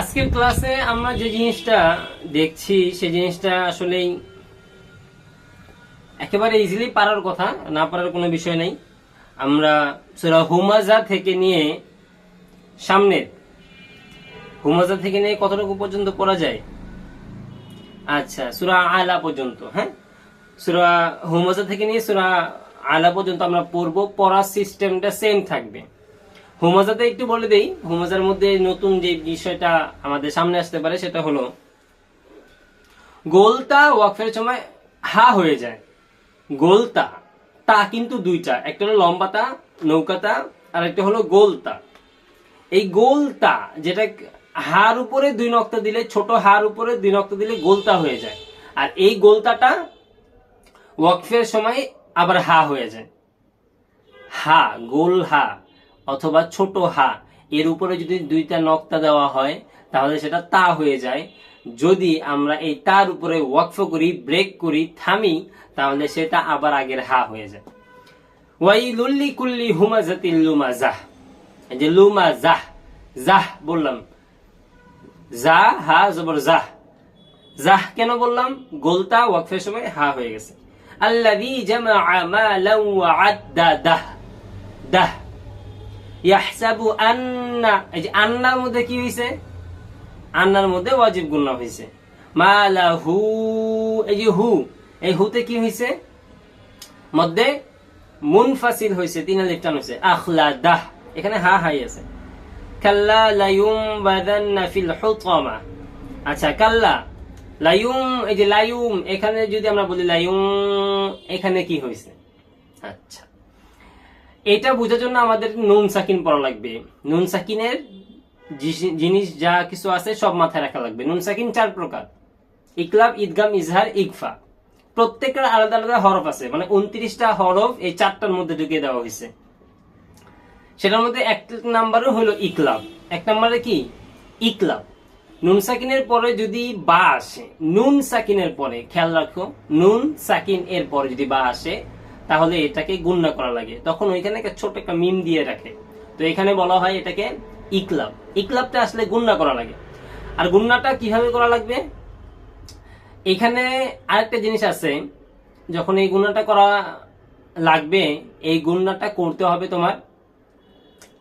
আজকের ক্লাসে আমরা যে জিনিসটা দেখছি সেই জিনিসটা আসলেই একেবারে ইজিলি পারার কথা, না পারার কোনো বিষয় নেই। আমরা সুরা হুমাজা থেকে নিয়ে সামনের, হুমাজা থেকে নিয়ে কতটুকু পর্যন্ত পড়া যায়? আচ্ছা সুরা আলা পর্যন্ত হ্যাঁ? সুরা হুমাজা থেকে নিয়ে সুরা আলা পর্যন্ত আমরা পড়ব, পড়ার সিস্টেমটা সেম থাকবে। হুমাজাতে একটু বলে দেই, হোমাজার মধ্যে নতুন যে বিষয়টা আমাদের সামনে আসতে পারে সেটা হলো, গোলতা ওয়াকফের সময় হা হয়ে যায়। গোলতা, তা কিন্তু দুইটা, একটা হলো লম্বাতা, নৌকাতা, আর একটা হলো গোলতা। এই গোলতা, যেটা হার উপরে দুই নক্তা দিলে, ছোট হার উপরে দুই নক্তা দিলে গোলতা হয়ে যায়। আর এই গোলতাটা ওয়াকফের সময় আবার হা হয়ে যায়। হা, গোল হা। অথবা ছোট হা, এর উপরে যদি দুইটা নক্তা দেওয়া হয়, তাহলে সেটা তা হয়ে যায়। যদি আমরা এই তার উপরে ওয়াকফ করি, ব্রেক করি, থামি, তাহলে সেটা আবার আগের হা হয়ে যায়। ওয়াইলুল্লি কুল্লি হুমাজাতিল লুমাজাহ। এই যে লুমাজাহ, জাহ বললাম। জা হা, জবর জাহ। জাহ কেন বললাম? গোলতা ওয়াকফের সময় হা হয়ে গেছে। আল্লাযী জামাআ মালান ওয়া আদ্দাদাহ দাহ। ইয়াহসাবু আন্না, এই যে আন্নার মধ্যে কি হইছে? আন্নার মধ্যে ওয়াজিব গুন্না হইছে। মালাহু এই যে হু, এই হুতে কি হইছে? মধ্যে মুনফাসিল হইছে, তিন আলিফ টান হইছে। আখলা দাহ এখানে হা হাই আছে। কাল্লা লায়ুম বাদান্না ফিল হুতামা। আচ্ছা কাল্লা লায়ুম এই যে লায়ুম এখানে যদি আমরা বলি লায়ুম এখানে কি হইছে? আচ্ছা। এটা বোঝার জন্য আমাদের নুন সাকিন পড়া লাগবে। নুন সাকিনের জিনিস যা কিছু আছে সব মাথায় রাখা লাগবে। নুন সাকিন চার প্রকার। ইকলাব, ঈদগাম, ইজহার, ইকফা। প্রত্যেকের আলাদা আলাদা হরফ আছে। মানে উনত্রিশটা হরফ এই চারটার মধ্যে ঢুকিয়ে দেওয়া হয়েছে। সেটার মধ্যে এক নাম্বারও হলো ইকলাব। এক নাম্বারে কি? ইকলাব। নুন সাকিনের পরে যদি বা আসে, নুন সাকিনের পরে, খেয়াল রাখো, নুন সাকিন এর পরে যদি বা আসে তাহলে এটাকে গুণনা করা লাগে। তখন ওইখানে একটা ছোট একটা মিম দিয়ে রাখে। তো এখানে বলা হয় এটাকে ইকলাব। ইকলাবটা আসলে গুণনা করা লাগে। আর গুণনাটা কীভাবে করা লাগবে? এখানে আরেকটা জিনিস আছে। যখন এই গুণনাটা করা লাগবে, এই গুণনাটা করতে হবে তোমার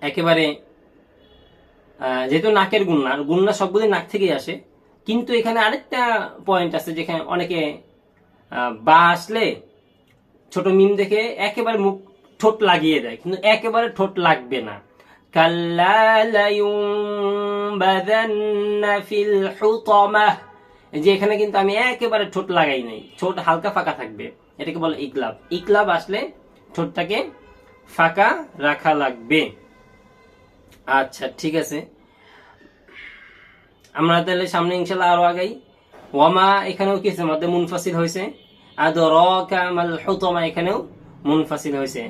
একেবারে যেহেতু নাকের গুন্না আর গুন্না সবগুলি নাক থেকেই আসে। কিন্তু এখানে আরেকটা পয়েন্ট আছে যেখানে অনেকে বা আসলে ছোট মিম দেখে একেবারে মুখ ঠোঁট লাগিয়ে দেয়, কিন্তু একেবারে ঠোঁট লাগবে না। যে এখানে কিন্তু আমি একেবারে ঠোঁট লাগাই নাই, ঠোঁট হালকা ফাঁকা থাকবে। এটাকে বলে ইকলাব। ইকলাব আসলে ঠোঁটটাকে ফাঁকা রাখা লাগবে। আচ্ছা ঠিক আছে। আমরা তাহলে সামনে ইনশাল্লাহ আরও আগাই। ওয়ামা এখানেও কি হয়েছে মধ্যে মুনফাসিল হয়েছে। এখানেও হয়েছে।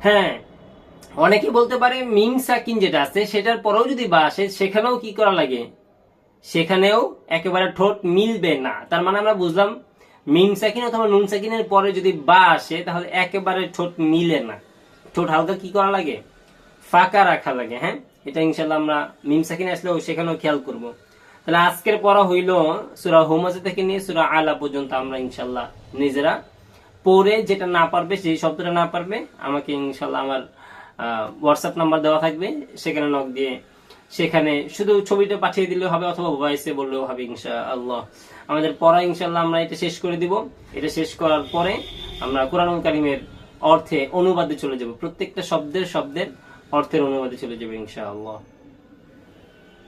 হ্যাঁ অনেকে বলতে পারে মিম সাকিন যেটা আছে, সেটার পরেও যদি বা আসে, সেখানেও কি করা লাগে? সেখানেও একেবারে ঠোঁট মিলবে না। তার মানে আমরা বুঝলাম মিম সাকিন অথবা নুন সাকিনের পরে যদি বা আসে, তাহলে একেবারে ঠোঁট মিলে না। ঠোঁট হালকা কি করা লাগে? ফাঁকা রাখা লাগে হ্যাঁ? এটা ইনশাল্লাহ আমরা মিম সাকিন আসলেও সেখানেও খেয়াল করব। তাহলে আজকের পড়া হইল সুরা হোমাজা থেকে নিয়ে সুরা আলা পর্যন্ত আমরা ইনশাল্লাহ নিজেরা পড়ে যেটা না পারবে সেই শব্দটা না পারবে, আমাকে ইনশাল্লাহ আমার হোয়াটসঅ্যাপ নাম্বার দেওয়া থাকবে, সেখানে নক দিয়ে সেখানে শুধু ছবিটা পাঠিয়ে দিলে হবে অথবা ভয়েসে বললেও হবে ইনশা আল্লাহ আমাদের পড়া ইনশাল্লাহ আমরা এটা শেষ করে দিব। এটা শেষ করার পরে আমরা কোরআন কারিমের অর্থে অনুবাদে চলে যাব। প্রত্যেকটা শব্দের শব্দের অর্থের অনুবাদে চলে যাবে ইনশা আল্লাহ